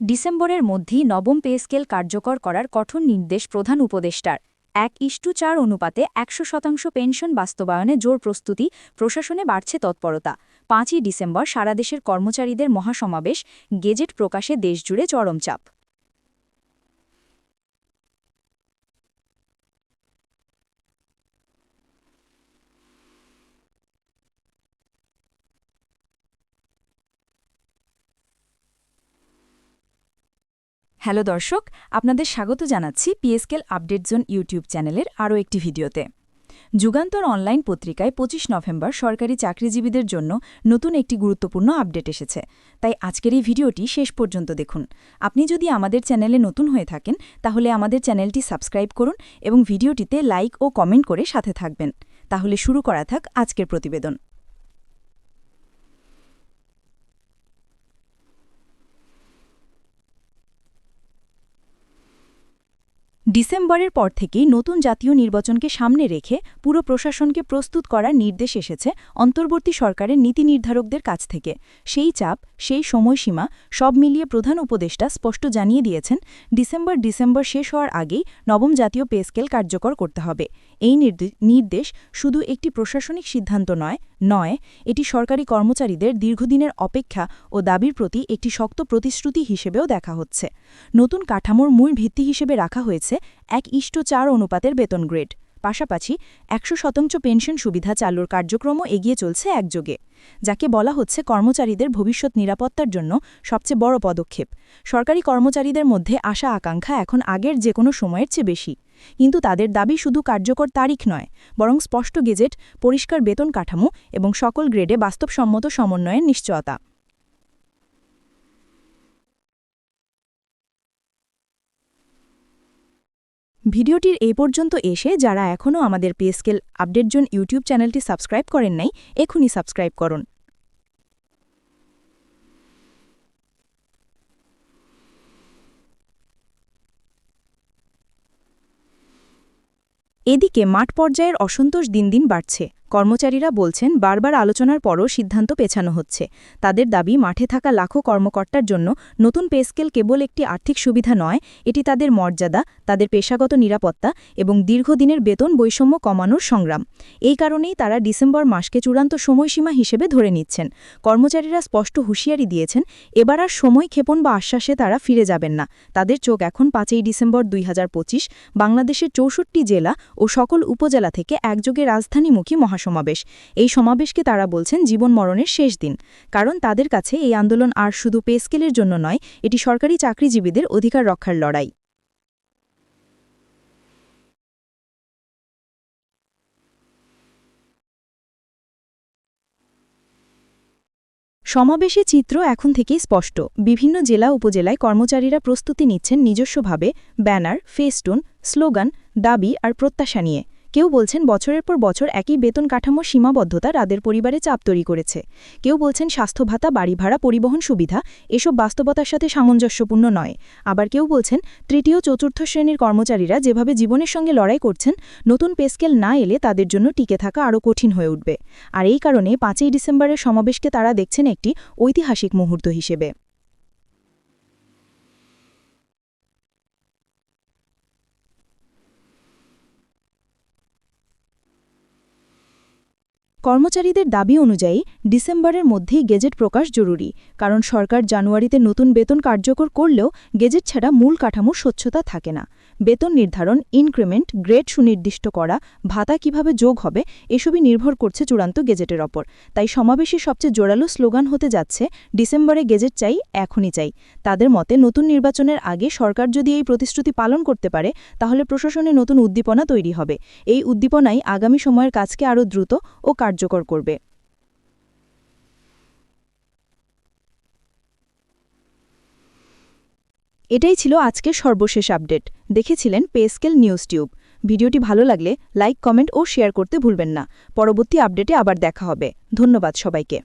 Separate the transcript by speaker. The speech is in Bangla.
Speaker 1: ডিসেম্বরের মধ্যেই নবম পে স্কেল কার্যকর করার কঠোর নির্দেশ প্রধান উপদেষ্টার। এক ইষ্টু চার অনুপাতে একশো শতাংশ পেনশন বাস্তবায়নে জোর প্রস্তুতি প্রশাসনে বাড়ছে তৎপরতা। পাঁচই ডিসেম্বর সারাদেশের কর্মচারীদের মহাসমাবেশ, গেজেট প্রকাশে দেশজুড়ে চরম চাপ। হ্যালো দর্শক, আপনাদের স্বাগত জানাচ্ছি পিএসকেল আপডেট জোন ইউটিউব চ্যানেলের আরও একটি ভিডিওতে। যুগান্তর অনলাইন পত্রিকায় ২৫ নভেম্বর সরকারি চাকরিজীবীদের জন্য নতুন একটি গুরুত্বপূর্ণ আপডেট এসেছে। তাই আজকের এই ভিডিওটি শেষ পর্যন্ত দেখুন। আপনি যদি আমাদের চ্যানেলে নতুন হয়ে থাকেন, তাহলে আমাদের চ্যানেলটি সাবস্ক্রাইব করুন এবং ভিডিওটিতে লাইক ও কমেন্ট করে সাথে থাকবেন। তাহলে শুরু করা থাক আজকের প্রতিবেদন। ডিসেম্বরের পর থেকেই নতুন জাতীয় নির্বাচনকে সামনে রেখে পুরো প্রশাসনকে প্রস্তুত করার নির্দেশ এসেছে অন্তর্বর্তী সরকারের নীতি নির্ধারকদের কাছ থেকে। সেই চাপ, সেই সময়সীমা সব মিলিয়ে প্রধান উপদেষ্টা স্পষ্ট জানিয়ে দিয়েছেন, ডিসেম্বর ডিসেম্বর শেষ হওয়ার আগেই নবম জাতীয় পে স্কেল কার্যকর করতে হবে। এই নির্দেশ শুধু একটি প্রশাসনিক সিদ্ধান্ত নয় নয়, এটি সরকারি কর্মচারীদের দীর্ঘদিনের অপেক্ষা ও দাবির প্রতি একটি শক্ত প্রতিশ্রুতি হিসেবেও দেখা হচ্ছে। নতুন কাঠামোর মূল ভিত্তি হিসেবে রাখা হয়েছে এক ইষ্ট চার অনুপাতের বেতন গ্রেড। পাশাপাশি একশো শতাংশ পেনশন সুবিধা চালুর কার্যক্রমও এগিয়ে চলছে একযোগে, যাকে বলা হচ্ছে কর্মচারীদের ভবিষ্যৎ নিরাপত্তার জন্য সবচেয়ে বড় পদক্ষেপ। সরকারি কর্মচারীদের মধ্যে আশা আকাঙ্ক্ষা এখন আগের যে কোনো সময়ের চেয়ে বেশি। কিন্তু তাদের দাবি শুধু কার্যকর তারিখ নয়, বরং স্পষ্ট গেজেট, পরিষ্কার বেতন কাঠামো এবং সকল গ্রেডে বাস্তবসম্মত সমন্বয়ের নিশ্চয়তা। ভিডিওটির এ পর্যন্ত এসে যারা এখনও আমাদের পেস্কেল আপডেট জোন ইউটিউব চ্যানেলটি সাবস্ক্রাইব করেন নাই এখনই সাবস্ক্রাইব করুন। এদিকে মাঠ পর্যায়ের অসন্তোষ দিন দিন বাড়ছে। কর্মচারীরা বলছেন, বারবার আলোচনার পরও সিদ্ধান্ত পেছানো হচ্ছে। তাদের দাবি, মাঠে থাকা লাখো কর্মকর্তার জন্য নতুন পেস্কেল কেবল একটি আর্থিক সুবিধা নয়, এটি তাদের মর্যাদা, তাদের পেশাগত নিরাপত্তা এবং দীর্ঘদিনের বেতন বৈষম্য কমানোর সংগ্রাম। এই কারণেই তারা ডিসেম্বর মাসকে চূড়ান্ত সময়সীমা হিসেবে ধরে নিচ্ছেন। কর্মচারীরা স্পষ্ট হুঁশিয়ারি দিয়েছেন, এবার আর সময় ক্ষেপণ বা আশ্বাসে তারা ফিরে যাবেন না। তাদের চোখ এখন পাঁচই ডিসেম্বর দুই হাজার পঁচিশ, বাংলাদেশের চৌষট্টি জেলা ও সকল উপজেলা থেকে একযোগে রাজধানীমুখী মহা মহাসমাবেশ এই সমাবেশকে তারা বলছেন জীবন মরণের শেষ দিন। কারণ তাদের কাছে এই আন্দোলন আর শুধু পেস্কেলের জন্য নয়, এটি সরকারি চাকরিজীবীদের অধিকার রক্ষার লড়াই। সমাবেশে চিত্র এখন থেকেই স্পষ্ট। বিভিন্ন জেলা উপজেলায় কর্মচারীরা প্রস্তুতি নিচ্ছেন নিজস্বভাবে। ব্যানার, ফেস্টুন, স্লোগান, দাবি আর প্রত্যাশা নিয়ে। কেউ বলছেন বছরের পর বছর একই বেতন কাঠামো সীমাবদ্ধতা তাদের পরিবারে চাপ তৈরি করেছে। কেউ বলছেন স্বাস্থ্য ভাতা, বাড়ি ভাড়া, পরিবহন সুবিধা, এসব বাস্তবতার সাথে সামঞ্জস্যপূর্ণ নয়। আবার কেউ বলছেন তৃতীয়, চতুর্থ শ্রেণির কর্মচারীরা যেভাবে জীবনের সঙ্গে লড়াই করছেন, নতুন পেস্কেল না এলে তাদের জন্য টিকে থাকা আরও কঠিন হয়ে উঠবে। আর এই কারণে পাঁচই ডিসেম্বরের সমাবেশকে তারা দেখছেন একটি ঐতিহাসিক মুহূর্ত হিসেবে। কর্মচারীদের দাবি অনুযায়ী ডিসেম্বরের মধ্যেই গেজেট প্রকাশ জরুরি, কারণ সরকার জানুয়ারিতে নতুন বেতন কার্যকর করলেও গেজেট ছাড়া মূল কাঠামোর স্বচ্ছতা থাকে না। বেতন নির্ধারণ ইনক্রিমেন্ট গ্রেড সুনির্দিষ্ট করা, ভাতা কীভাবে যোগ হবে, এসবই নির্ভর করছে চূড়ান্ত গেজেটের ওপর। তাই সমাবেশে সবচেয়ে জোরালো স্লোগান হতে যাচ্ছে, ডিসেম্বরে গেজেট চাই, এখনই চাই। তাদের মতে, নতুন নির্বাচনের আগে সরকার যদি এই প্রতিশ্রুতি পালন করতে পারে, তাহলে প্রশাসনে নতুন উদ্দীপনা তৈরি হবে। এই উদ্দীপনাই আগামী সময়ের কাজকে আরও দ্রুত ও কার্যকর করবে। এটাই ছিল আজকের সর্বশেষ আপডেট। দেখেছিলেন পেস্কেল নিউজ টিউব ভিডিওটি ভালো লাগলে লাইক, কমেন্ট ও শেয়ার করতে ভুলবেন না। পরবর্তী আপডেটে আবার দেখা হবে। ধন্যবাদ সবাইকে।